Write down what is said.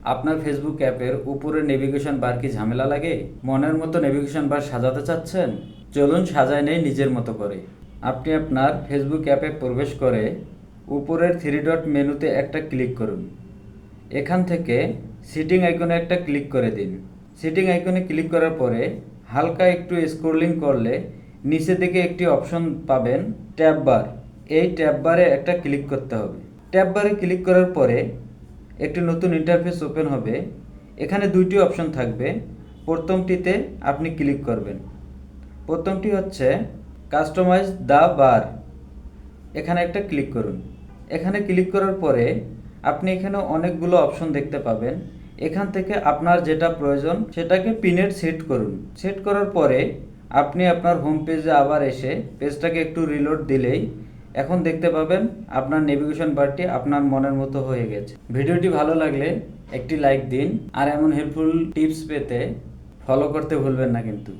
আপনার ফেসবুক অ্যাপের উপরে নেভিগেশন বার কি ঝামেলা লাগে? মনের মতো নেভিগেশন বার সাজাতে চাচ্ছেন? চলুন সাজায় নেই নিজের মতো করে। আপনি আপনার ফেসবুক অ্যাপে প্রবেশ করে উপরের থ্রি ডট মেনুতে একটা ক্লিক করুন। এখান থেকে সিটিং আইকনে একটা ক্লিক করে দিন। সিটিং আইকনে ক্লিক করার পরে হালকা একটু স্ক্রোলিং করলে নিচে দিকে একটি অপশন পাবেন ট্যাব বার এই ট্যাব বারে একটা ক্লিক করতে হবে। ট্যাব বারে ক্লিক করার পরে একটি নতুন ইন্টারফেস ওপেন হবে। এখানে দুইটি অপশন থাকবে। প্রথমটিতে আপনি ক্লিক করবেন। প্রথমটি হচ্ছে কাস্টমাইজ দ্য বার এখানে একটা ক্লিক করুন। এখানে ক্লিক করার পরে আপনি এখানে অনেকগুলো অপশন দেখতে পাবেন। এখান থেকে আপনার যেটা প্রয়োজন সেটাকে পিনের সেট করুন। সেট করার পরে আপনি আপনার হোম পেজে আবার এসে পেজটাকে একটু রিলোড দিলেই এখন দেখতে পাবেন আপনার নেভিগেশন বারটি আপনার মনের মতো হয়ে গেছে। ভিডিওটি ভালো লাগলে একটি লাইক দিন, আর এমন হেল্পফুল টিপস পেতে ফলো করতে ভুলবেন না কিন্তু।